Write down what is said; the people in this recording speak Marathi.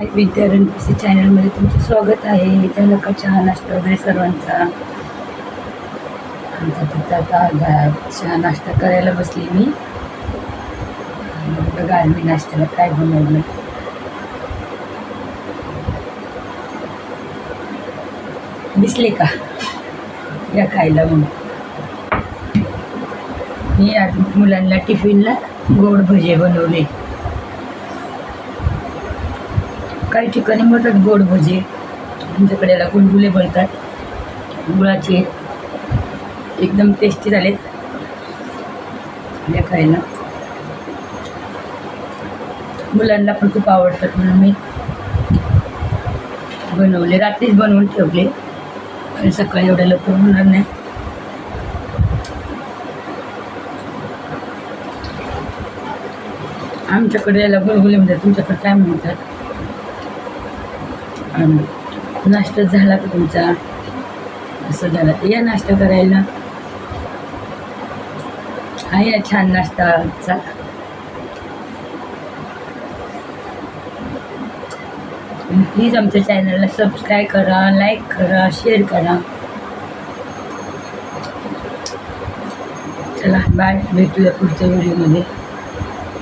विद्या रणपीसी चॅनलमध्ये तुमचं स्वागत आहे. इथे लोकं चहा नाश्ता वगैरे सर्वांचा. आमचा तिथं आता चहा नाश्ता करायला बसली मी. आणि बघा मी नाश्त्याला काय बनवलं. दिसले का? या खायला म्हणून मी आज मुलांना टिफिनला गोड भजे बनवले. काही ठिकाणी म्हणतात गोड भजे. आमच्याकडे याला गुलगुले बनतात गुळाचे एकदम टेस्टी झालेत. या खायला. मुलांना पण खूप आवडतात म्हणून मी बनवले. रात्रीच बनवून ठेवले. आणि सकाळी एवढ्या लवकर होणार नाही. आमच्याकडे याला गुलगुले म्हणतात. तुमच्याकडे काय म्हणतात? नाश्ता झाला का तुमचा? असं झालं. या नाश्ता करायला. आहे या छान नाश्ताचा. प्लीज आमच्या चॅनलला सबस्क्राईब करा लाईक करा शेअर करा. चला बाय. भेटूया पुढच्या व्हिडिओमध्ये.